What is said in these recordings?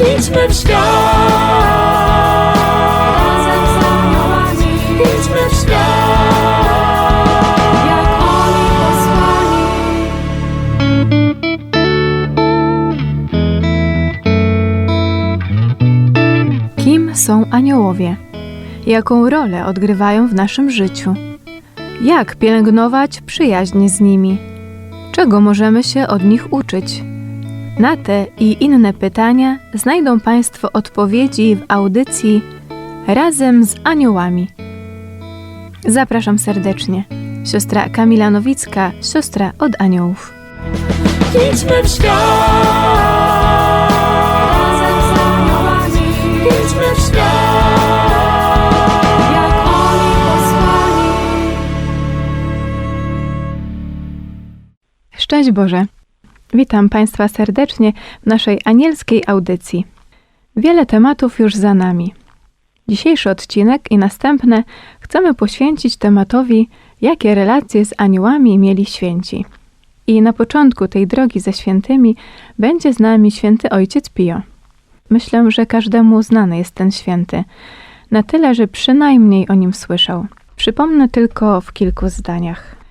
Idźmy w świat Razem Idźmy w świat Jak oni posłani Kim są aniołowie? Jaką rolę odgrywają w naszym życiu? Jak pielęgnować przyjaźń z nimi? Czego możemy się od nich uczyć? Na te i inne pytania znajdą Państwo odpowiedzi w audycji Razem z Aniołami. Zapraszam serdecznie. Siostra Kamila Nowicka, siostra od aniołów. Idźmy w świat Razem z aniołami Idźmy w świat Jak oni posłani Szczęść Boże! Witam Państwa serdecznie w naszej anielskiej audycji. Wiele tematów już za nami. Dzisiejszy odcinek i następne chcemy poświęcić tematowi, jakie relacje z aniołami mieli święci. I na początku tej drogi ze świętymi będzie z nami święty ojciec Pio. Myślę, że każdemu znany jest ten święty, na tyle, że przynajmniej o nim słyszał. Przypomnę tylko w kilku zdaniach.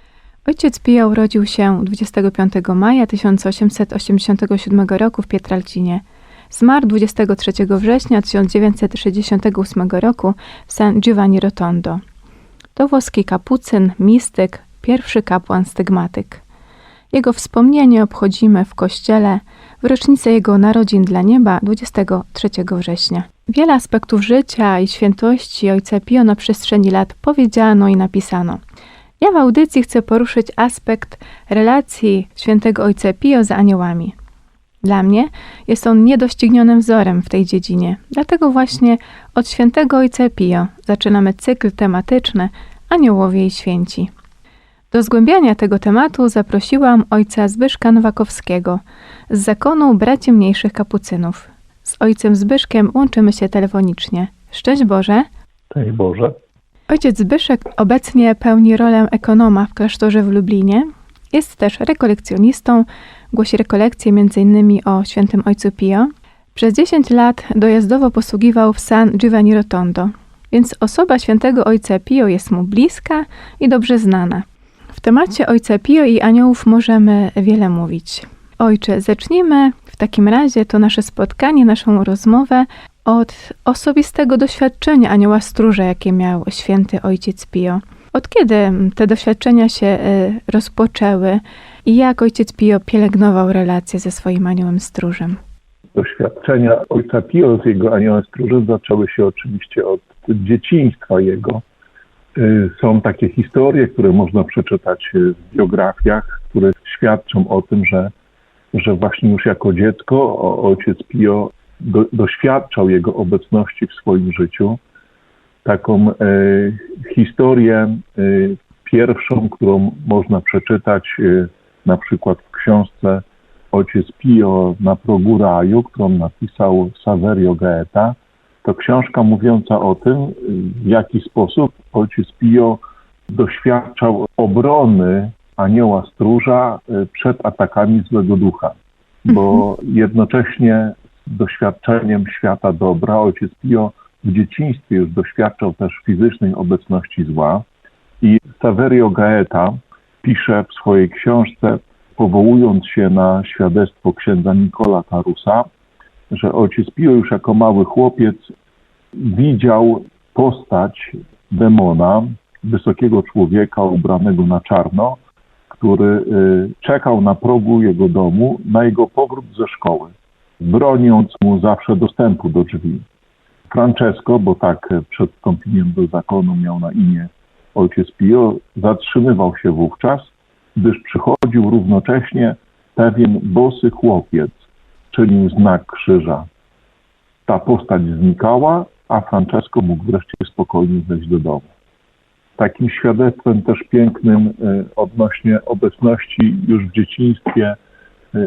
Ojciec Pio urodził się 25 maja 1887 roku w Pietralcinie. Zmarł 23 września 1968 roku w San Giovanni Rotondo. To włoski kapucyn, mistyk, pierwszy kapłan stygmatyk. Jego wspomnienie obchodzimy w kościele w rocznicę jego narodzin dla nieba 23 września. Wiele aspektów życia i świętości ojca Pio na przestrzeni lat powiedziano i napisano. Ja w audycji chcę poruszyć aspekt relacji świętego ojca Pio z aniołami. Dla mnie jest on niedoścignionym wzorem w tej dziedzinie. Dlatego właśnie od świętego ojca Pio zaczynamy cykl tematyczny Aniołowie i Święci. Do zgłębiania tego tematu zaprosiłam ojca Zbyszka Nowakowskiego z zakonu braci mniejszych kapucynów. Z ojcem Zbyszkiem łączymy się telefonicznie. Szczęść Boże! Daj Boże. Ojciec Zbyszek obecnie pełni rolę ekonoma w klasztorze w Lublinie. Jest też rekolekcjonistą, głosi rekolekcje m.in. o świętym ojcu Pio. Przez 10 lat dojazdowo posługiwał w San Giovanni Rotondo, więc osoba świętego ojca Pio jest mu bliska i dobrze znana. W temacie ojca Pio i aniołów możemy wiele mówić. Ojcze, zacznijmy w takim razie to nasze spotkanie, naszą rozmowę od osobistego doświadczenia anioła stróża, jakie miał święty ojciec Pio. Od kiedy te doświadczenia się y, rozpoczęły i jak ojciec Pio pielęgnował relacje ze swoim aniołem stróżem? Doświadczenia ojca Pio z jego aniołem stróżem zaczęły się oczywiście od dzieciństwa jego. Y, Są takie historie, które można przeczytać w biografiach, które świadczą o tym, że, że właśnie już jako dziecko ojciec Pio do, doświadczał jego obecności w swoim życiu. Taką e, historię e, pierwszą, którą można przeczytać e, na przykład w książce Ojciec Pio na progu raju, którą napisał Saverio Gaeta, to książka mówiąca o tym, w jaki sposób ojciec Pio doświadczał obrony anioła stróża y, przed atakami złego ducha. Bo jednocześnie z doświadczeniem świata dobra ojciec Pio w dzieciństwie już doświadczał też fizycznej obecności zła. I Saverio Gaeta pisze w swojej książce, powołując się na świadectwo księdza Nikola Tarusa, że ojciec Pio już jako mały chłopiec widział postać demona, wysokiego człowieka ubranego na czarno, który y, czekał na progu jego domu na jego powrót ze szkoły, broniąc mu zawsze dostępu do drzwi. Francesco, bo tak przed wstąpieniem do zakonu miał na imię ojciec Pio, zatrzymywał się wówczas, gdyż przychodził równocześnie pewien bosy chłopiec, czynił znak krzyża. Ta postać znikała, a Francesco mógł wreszcie spokojnie wejść do domu. Takim świadectwem też pięknym y, odnośnie obecności już w dzieciństwie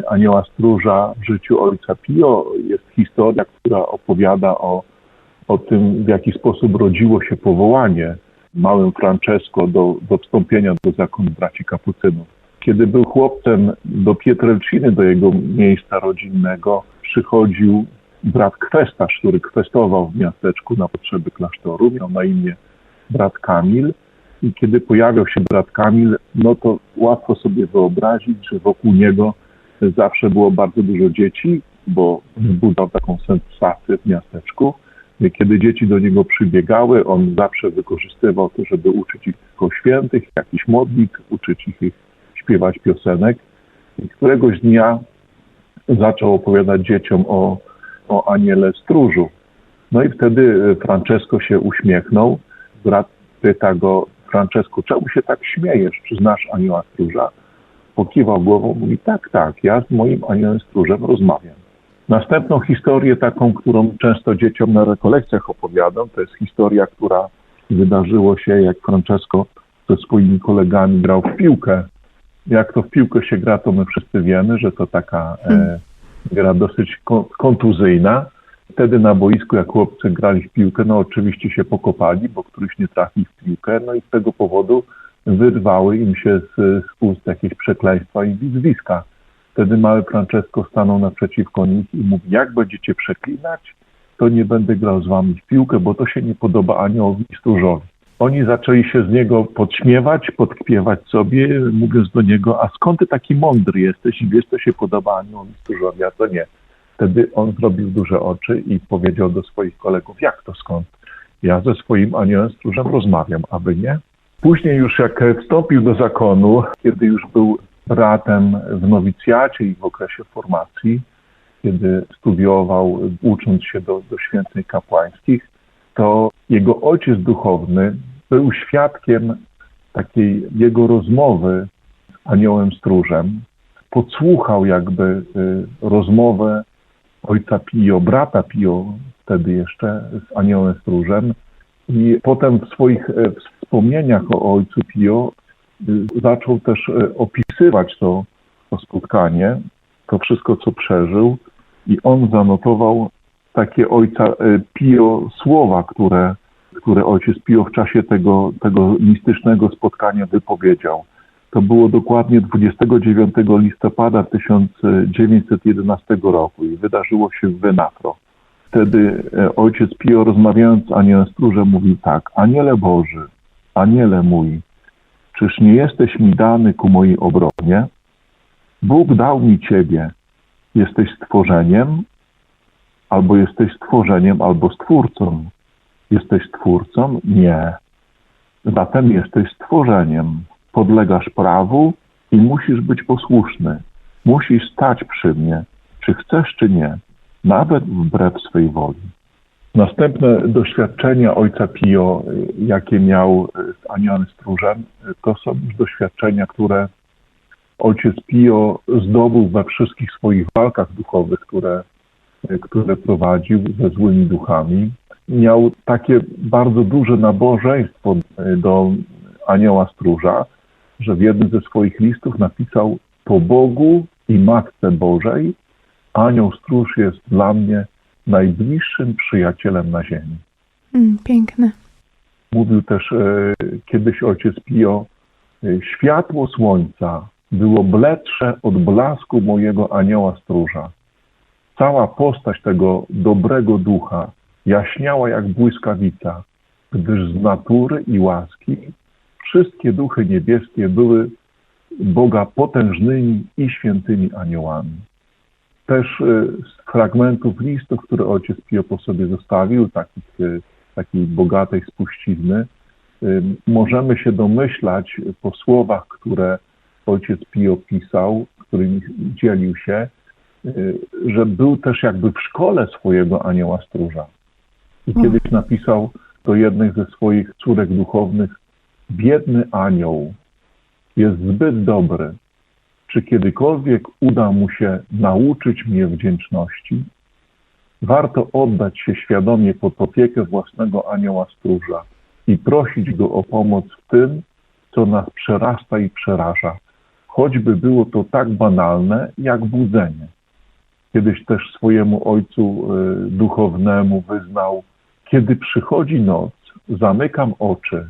anioła stróża w życiu ojca Pio jest historia, która opowiada o, o tym, w jaki sposób rodziło się powołanie małym Francesco do, do wstąpienia do zakonu braci kapucynów. Kiedy był chłopcem do Pietrelciny, do jego miejsca rodzinnego, przychodził brat kwestarz, który kwestował w miasteczku na potrzeby klasztoru, miał na imię brat Kamil. I kiedy pojawiał się brat Kamil, no to łatwo sobie wyobrazić, że wokół niego zawsze było bardzo dużo dzieci, bo wzbudzał taką sensację w miasteczku. Kiedy dzieci do niego przybiegały, on zawsze wykorzystywał to, żeby uczyć ich o świętych, jakichś modlitw, uczyć ich śpiewać piosenek. I któregoś dnia zaczął opowiadać dzieciom o, o aniele stróżu. No i wtedy e, Francesco się uśmiechnął. Brat pyta go, Francesco, czemu się tak śmiejesz? Czy znasz anioła stróża? Pokiwał głową, mówi, tak, tak, ja z moim aniołem stróżem rozmawiam. Następną historię, taką, którą często dzieciom na rekolekcjach opowiadam, to jest historia, która wydarzyło się, jak Francesco ze swoimi kolegami grał w piłkę. Jak to w piłkę się gra, to my wszyscy wiemy, że to taka e, gra dosyć kon- kontuzyjna. Wtedy na boisku, jak chłopcy grali w piłkę, no oczywiście się pokopali, bo któryś nie trafił w piłkę, no i z tego powodu wyrwały im się z, z ust jakieś przekleństwa i wizwiska. Wtedy mały Francesco stanął naprzeciwko nich i mówi, jak będziecie przeklinać, to nie będę grał z wami w piłkę, bo to się nie podoba aniołowi stróżowi. Oni zaczęli się z niego podśmiewać, podkpiewać sobie, mówiąc do niego, a skąd ty taki mądry jesteś i wiesz, co się podoba aniołowi stróżowi, a to nie. Wtedy on zrobił duże oczy i powiedział do swoich kolegów, jak to skąd? Ja ze swoim aniołem stróżem rozmawiam, aby nie? Później już jak wstąpił do zakonu, kiedy już był bratem w nowicjacie i w okresie formacji, kiedy studiował, ucząc się do, do święceń kapłańskich, to jego ojciec duchowny był świadkiem takiej jego rozmowy z aniołem stróżem. Podsłuchał jakby y, rozmowę ojca Pio, brata Pio wtedy jeszcze z aniołem stróżem i potem w swoich e, wspomnieniach o ojcu Pio y, zaczął też e, opisywać to, to spotkanie, to wszystko, co przeżył i on zanotował takie ojca e, Pio słowa, które, które ojciec Pio w czasie tego, tego mistycznego spotkania wypowiedział. To było dokładnie 29 listopada 1911 roku i wydarzyło się w Venafro. Wtedy e, ojciec Pio rozmawiając z aniołem stróżem mówił tak, Aniele Boży, Aniele mój, czyż nie jesteś mi dany ku mojej obronie? Bóg dał mi Ciebie, jesteś stworzeniem, albo jesteś stworzeniem, albo stwórcą. Jesteś stwórcą? Nie. Zatem jesteś stworzeniem. Podlegasz prawu i musisz być posłuszny. Musisz stać przy mnie, czy chcesz, czy nie, nawet wbrew swej woli. Następne doświadczenia ojca Pio, jakie miał z aniołem stróżem, to są już doświadczenia, które ojciec Pio zdobył we wszystkich swoich walkach duchowych, które, które prowadził ze złymi duchami. Miał takie bardzo duże nabożeństwo do anioła stróża, że w jednym ze swoich listów napisał po Bogu i Matce Bożej anioł stróż jest dla mnie najbliższym przyjacielem na ziemi. Mm, piękne. Mówił też e, kiedyś ojciec Pio, e, światło słońca było bledsze od blasku mojego anioła stróża. Cała postać tego dobrego ducha jaśniała jak błyskawica, gdyż z natury i łaski wszystkie duchy niebieskie były Boga potężnymi i świętymi aniołami. Też y, z fragmentów listów, które ojciec Pio po sobie zostawił, takich, y, takiej bogatej spuścizny, y, możemy się domyślać po słowach, które ojciec Pio pisał, którymi dzielił się, że był też jakby w szkole swojego anioła stróża. I kiedyś napisał do jednej ze swoich córek duchownych, biedny anioł jest zbyt dobry. Czy kiedykolwiek uda mu się nauczyć mnie wdzięczności? Warto oddać się świadomie pod opiekę własnego anioła stróża i prosić go o pomoc w tym, co nas przerasta i przeraża, choćby było to tak banalne jak budzenie. Kiedyś też swojemu ojcu y, duchownemu wyznał, kiedy przychodzi noc, zamykam oczy,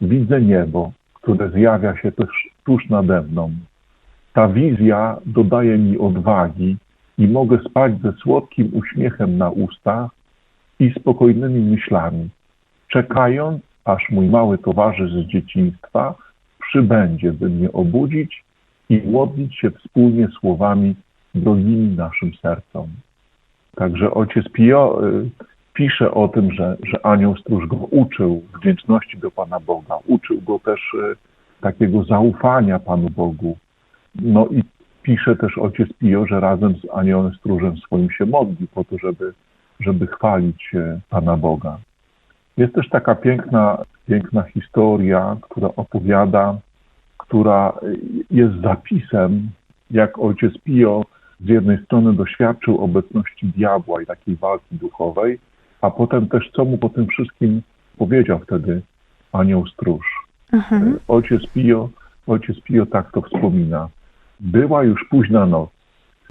widzę niebo, które zjawia się też tuż nade mną. Ta wizja dodaje mi odwagi i mogę spać ze słodkim uśmiechem na ustach i spokojnymi myślami, czekając, aż mój mały towarzysz z dzieciństwa przybędzie, by mnie obudzić i modlić się wspólnie słowami drogimi naszym sercom. Także ojciec Pio y, pisze o tym, że, że anioł stróż go uczył wdzięczności do Pana Boga, uczył go też y, takiego zaufania Panu Bogu. No i pisze też ojciec Pio, że razem z aniołem stróżem swoim się modli po to, żeby, żeby chwalić Pana Boga. Jest też taka piękna, piękna historia, która opowiada, która jest zapisem, jak ojciec Pio z jednej strony doświadczył obecności diabła i takiej walki duchowej, a potem też co mu po tym wszystkim powiedział wtedy anioł stróż. Aha. Ojciec Pio, ojciec Pio tak to wspomina. Była już późna noc.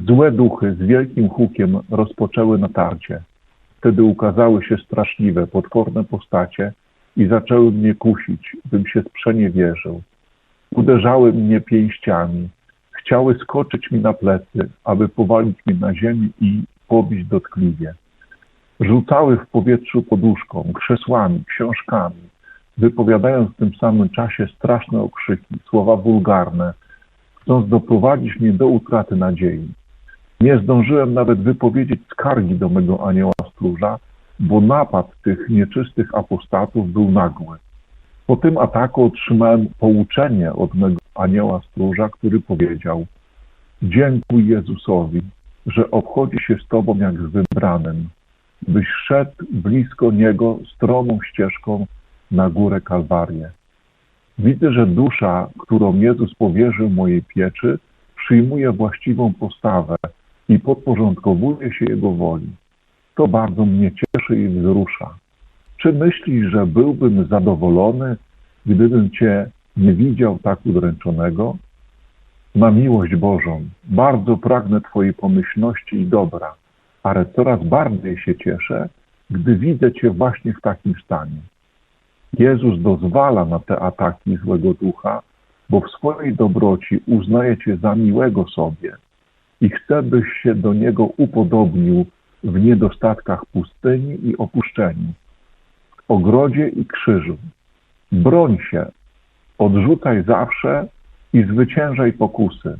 Złe duchy z wielkim hukiem rozpoczęły natarcie. Wtedy ukazały się straszliwe, potworne postacie i zaczęły mnie kusić, bym się sprzeniewierzył. Uderzały mnie pięściami, chciały skoczyć mi na plecy, aby powalić mnie na ziemię i pobić dotkliwie. Rzucały w powietrzu poduszką, krzesłami, książkami, wypowiadając w tym samym czasie straszne okrzyki, słowa wulgarne, chcąc doprowadzić mnie do utraty nadziei. Nie zdążyłem nawet wypowiedzieć skargi do mego anioła stróża, bo napad tych nieczystych apostatów był nagły. Po tym ataku otrzymałem pouczenie od mego anioła stróża, który powiedział: Dziękuj Jezusowi, że obchodzi się z Tobą jak z wybranym, byś szedł blisko Niego stromą ścieżką na górę Kalwarię. Widzę, że dusza, którą Jezus powierzył mojej pieczy, przyjmuje właściwą postawę i podporządkowuje się Jego woli. To bardzo mnie cieszy i wzrusza. Czy myślisz, że byłbym zadowolony, gdybym Cię nie widział tak udręczonego? Na miłość Bożą bardzo pragnę Twojej pomyślności i dobra, ale coraz bardziej się cieszę, gdy widzę Cię właśnie w takim stanie. Jezus dozwala na te ataki złego ducha, bo w swojej dobroci uznaje Cię za miłego sobie i chce, byś się do Niego upodobnił w niedostatkach pustyni i opuszczeniu, w ogrodzie i krzyżu. Broń się, odrzucaj zawsze i zwyciężaj pokusy,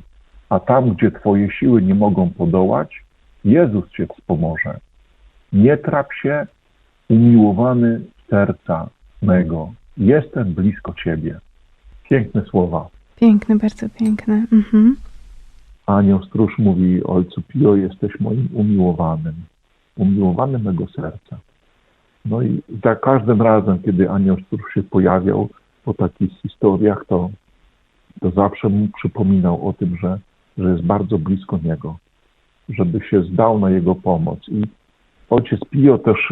a tam, gdzie Twoje siły nie mogą podołać, Jezus Cię wspomoże. Nie trap się, umiłowany serca mego. Jestem blisko Ciebie. Piękne słowa. Piękne, bardzo piękne. Mhm. Anioł stróż mówi ojcu Pio, jesteś moim umiłowanym, umiłowanym mego serca. No i za każdym razem, kiedy anioł stróż się pojawiał po takich historiach, to, to zawsze mu przypominał o tym, że, że jest bardzo blisko niego, żeby się zdał na jego pomoc. I ojciec Pio też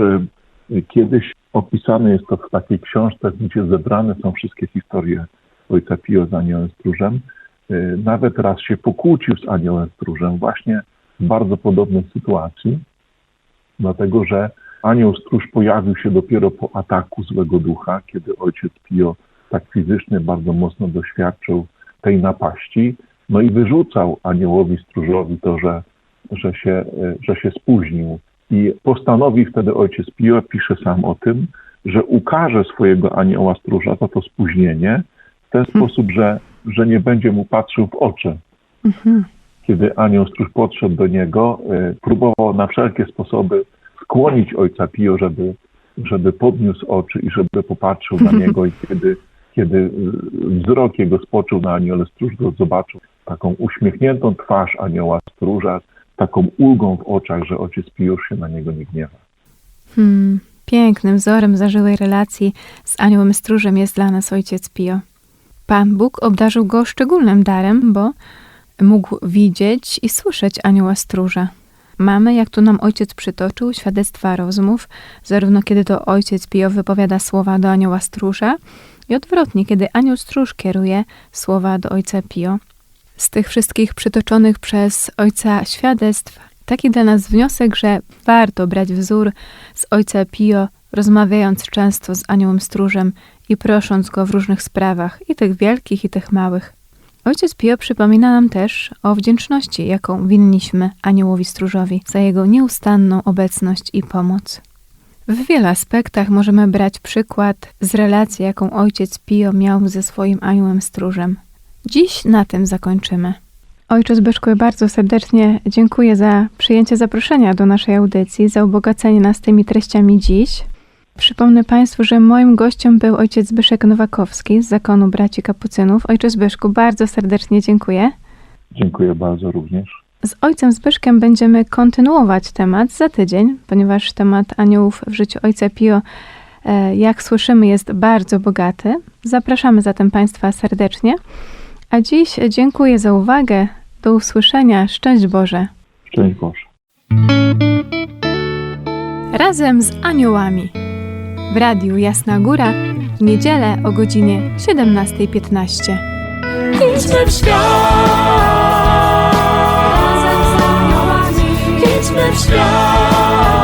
y, kiedyś opisane jest to w takiej książce, gdzie zebrane są wszystkie historie ojca Pio z aniołem stróżem. Y, nawet raz się pokłócił z aniołem stróżem właśnie w bardzo podobnej sytuacji, dlatego że anioł stróż pojawił się dopiero po ataku złego ducha, kiedy ojciec Pio tak fizycznie bardzo mocno doświadczył tej napaści, no i wyrzucał aniołowi stróżowi to, że, że, się, y, że się spóźnił. I postanowił wtedy ojciec Pio, pisze sam o tym, że ukaże swojego anioła stróża za to spóźnienie w ten sposób, że, że nie będzie mu patrzył w oczy. Mhm. Kiedy anioł stróż podszedł do niego, y, próbował na wszelkie sposoby skłonić ojca Pio, żeby, żeby podniósł oczy i żeby popatrzył na niego i kiedy, kiedy wzrok jego spoczął na aniole stróż, to zobaczył taką uśmiechniętą twarz anioła stróża, taką ulgą w oczach, że ojciec już się na niego nie gniewa. Hmm. Pięknym wzorem zażyłej relacji z aniołem stróżem jest dla nas ojciec Pio. Pan Bóg obdarzył go szczególnym darem, bo mógł widzieć i słyszeć anioła stróża. Mamy, jak tu nam ojciec przytoczył, świadectwa rozmów, zarówno kiedy to ojciec Pio wypowiada słowa do anioła stróża, i odwrotnie, kiedy anioł stróż kieruje słowa do ojca Pio. Z tych wszystkich przytoczonych przez ojca świadectw, taki dla nas wniosek, że warto brać wzór z ojca Pio, rozmawiając często z aniołem stróżem i prosząc go w różnych sprawach, i tych wielkich, i tych małych. Ojciec Pio przypomina nam też o wdzięczności, jaką winniśmy aniołowi stróżowi za jego nieustanną obecność i pomoc. W wielu aspektach możemy brać przykład z relacji, jaką ojciec Pio miał ze swoim aniołem stróżem. Dziś na tym zakończymy. Ojcze Zbyszku, bardzo serdecznie dziękuję za przyjęcie zaproszenia do naszej audycji, za ubogacenie nas tymi treściami dziś. Przypomnę Państwu, że moim gościem był ojciec Zbyszek Nowakowski z zakonu braci kapucynów. Ojcze Zbyszku, bardzo serdecznie dziękuję. Dziękuję bardzo również. Z ojcem Zbyszkiem będziemy kontynuować temat za tydzień, ponieważ temat aniołów w życiu ojca Pio, e, jak słyszymy, jest bardzo bogaty. Zapraszamy zatem Państwa serdecznie. A dziś dziękuję za uwagę. Do usłyszenia. Szczęść Boże. Szczęść Boże. Razem z aniołami. W radiu Jasna Góra w niedzielę o godzinie 17.15. Idźmy w świat. Razem z aniołami Idźmy w świat.